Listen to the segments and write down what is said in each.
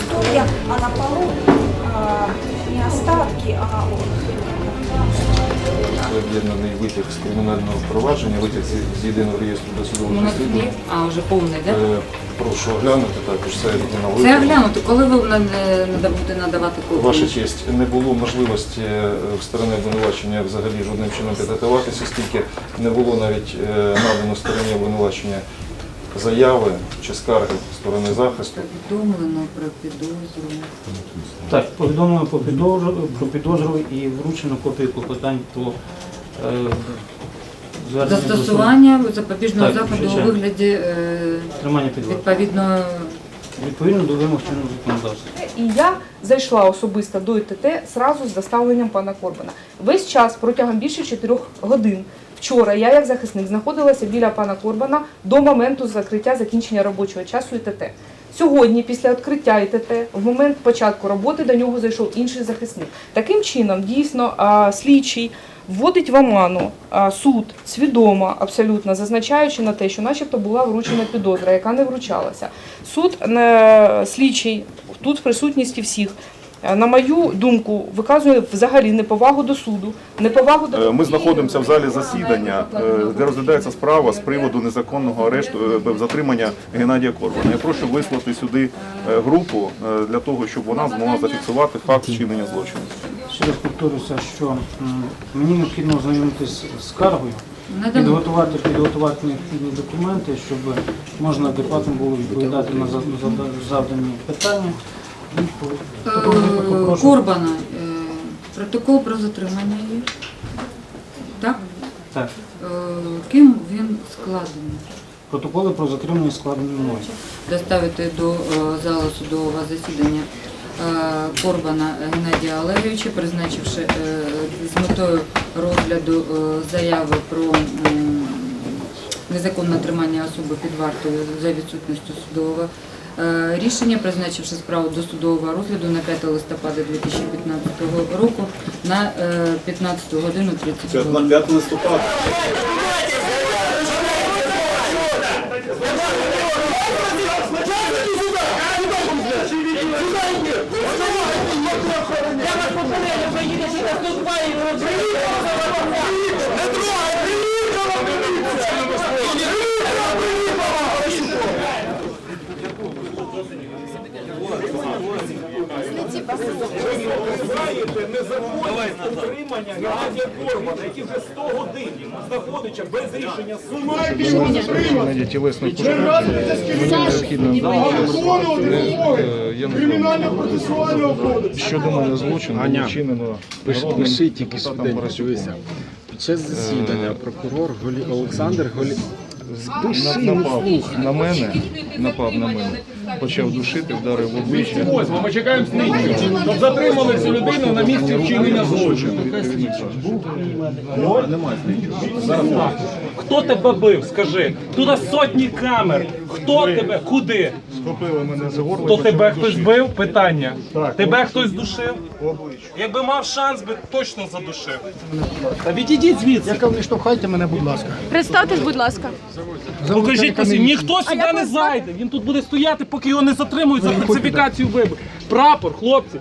стулья, а на полу а, не остатки, а Об'єднаний витяг з кримінального провадження, витяг з- єдиного реєстру розслідувань. є, а вже повний, так? Е, Прошу оглянути також це оригінал. Це оглянути, коли ви на- не- будете надавати копію? Ваша честь, не було можливості е, в сторони обвинувачення взагалі жодним чином підготуватися, оскільки не було навіть е, надано стороні обвинувачення заяви чи скарги сторони захисту. Повідомлено про підозру. Так, повідомлено про підозру, про підозру і вручено копію клопотань про е, звернення до суду. Застосування запобіжного Так, заходу у звичайно. вигляді е, Тримання під вартою. відповідно Відповідно до вимог чинного законодавства. І я зайшла особисто до ІТТ зразу з доставленням пана Корбана. Весь час протягом більше чотирьох годин. Вчора я, як захисник, знаходилася біля пана Корбана до моменту закриття закінчення робочого часу ІТТ. Сьогодні, після відкриття ІТТ, в момент початку роботи до нього зайшов інший захисник. Таким чином, дійсно, слідчий вводить в оману суд свідомо, абсолютно зазначаючи на те, що, начебто, була вручена підозра, яка не вручалася. Суд е, слідчий тут в присутності всіх. Е, На мою думку, виказує взагалі неповагу до суду, неповагу до Е, Ми знаходимося в залі засідання, е, де розглядається справа з приводу незаконного арешту затримання Геннадія Корбана. Я прошу вислати сюди групу для того, щоб вона змогла зафіксувати факт вчинення злочину. Ще раз повторюся, що мені необхідно ознайомитись з скаргою, підготувати, підготувати необхідні документи, щоб можна адекватно було відповідати на завдані питання. Е, Корбана. е, Протокол про затримання є. Так? Так, Е, Ким він складений? протоколи про затримання складені мною. доставити до залу судового засідання Корбана Геннадія Олеговича, призначивши з метою розгляду заяви про незаконне тримання особи під вартою за відсутністю судового рішення, призначивши справу до судового розгляду на 5 листопада 2015 року на е, 15 годину 30 хвилин. 5 листопада. Утримання Геннадія Корбана, який вже 100 годин знаходиться без рішення суду. Мені необхідно Кримінально-процесуального кодексу. щодо мене злочин було вчинено народним Пиши тільки Під час засідання прокурор Олександр Голі... На- напав на мене, напав на мене, почав душити, вдарив в обличчя. Ось, ми чекаємо слідчого. Щоб затримали цю людину на місці вчинення злочину. Хто тебе бив? Скажи. Тут сотні камер. Хто тебе? Куди? Схопили мене за горло. То почали тебе хтось душити. бив? Питання. Так. Тебе хтось душив? Якби мав шанс, би точно задушив. Та відійдіть звідси. Яка не штовхайте мене, будь ласка. Представтесь, будь ласка. Покажіть. Ніхто сюди не зайде. Він тут буде стояти, поки його не затримують за фальсифікацію виборів. Прапор, хлопці.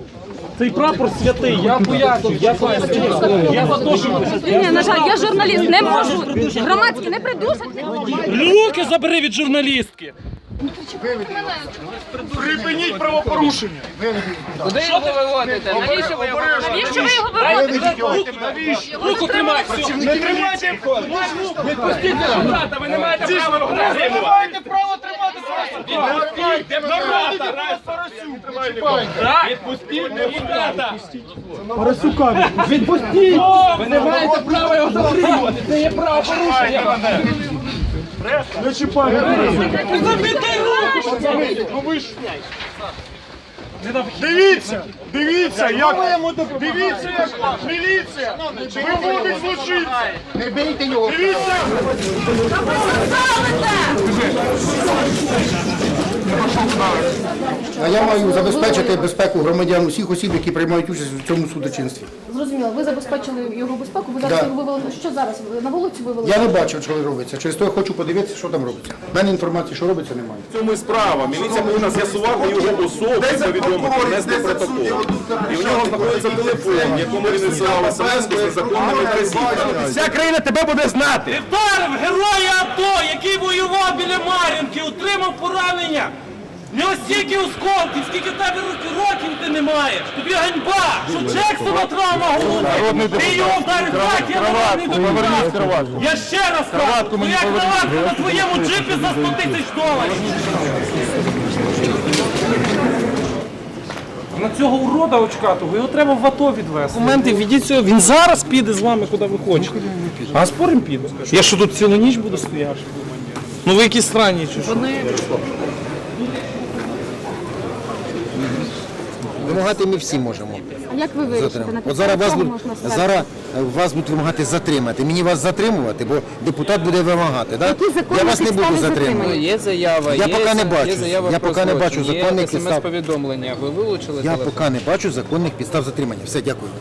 Цей прапор святий, я пояснюю, я пояснюю. Я за те, що Ні, на жаль, я журналіст, не можу. Громадські не придушать. Руки забери від журналістки. Припиніть правопорушення. Навіщо ви його виводите? Руку тримай. Не тримайте! Відпустіть брата, ви не маєте права робити! Ви не маєте права тримати Відпустіть! Народите Відпустіть мої! Парасюка. Відпустіть! Ви не маєте права його затримувати! Це є правопорушення! Не чіпайте. Забітай руку. Ну ви ж. Дивіться, дивіться, як дивіться, як міліція виводить злочинця. Не бійте його. Дивіться. А я маю забезпечити безпеку громадян усіх осіб, які приймають участь у цьому судочинстві. Зрозуміло, ви забезпечили його безпеку, ви зараз Да. його вивели. Що зараз? На вулицю вивели? Я не бачив, що робиться. Через то я хочу подивитися, що там робиться. У мене інформації, що робиться, немає. В цьому і справа. Міліція повинна з'ясувати його особу, повідомити, внести протокол. І в нього знаходиться телефон, в якому він відсилав смс з незаконними вказівками. Вся країна тебе буде знати. Вдарив героя АТО, який воював біля Мар'їнки, отримав поранення. Не ось стільки осколків, скільки тебе років, ти не маєш. Тобі ганьба, що Джексона травма голови. Ти його вдарив так, я народний депутат. Я ще раз кажу, твоя кроватка на твоєму джипі за 100 тисяч доларів. На цього урода очкатого його треба в АТО відвезти. Документи, відіть цього, він зараз піде з вами, куди ви хочете. А спорим піде. Я що тут цілу ніч буду стояти? Ну ви якісь странні чи що? Вимагати ми всі можемо. А як ви вирішите? Затримати. От зараз вас, будуть- зараз вас будуть вимагати затримати. Мені вас затримувати, бо депутат буде вимагати. Да? Я вас не буду затримувати. затримання? Є заява, Я є, поки не є бачу. заява Я поки не бачу законних є підстав. смс-повідомлення. Ви вилучили Я телефон? поки не бачу законних підстав затримання. Все, дякую.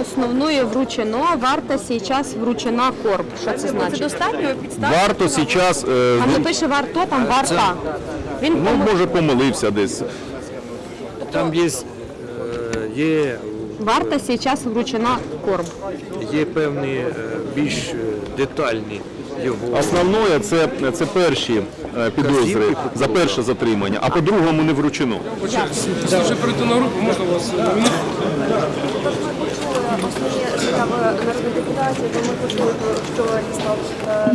Основною вручено, варта сейчас вручена корм. Що це значить? Достатньо підстав? Варто зараз, е, Там не пише варто, там варта. Він ну, помил- може помилився десь. Там є, е, є, Варта сейчас вручена корм. є певні е, більш е, детальні. Основне це, це перші е, підозри за перше затримання, а по-другому не вручено. Вже перейти на групу, можна вас народних депутатів, ми почули, що е,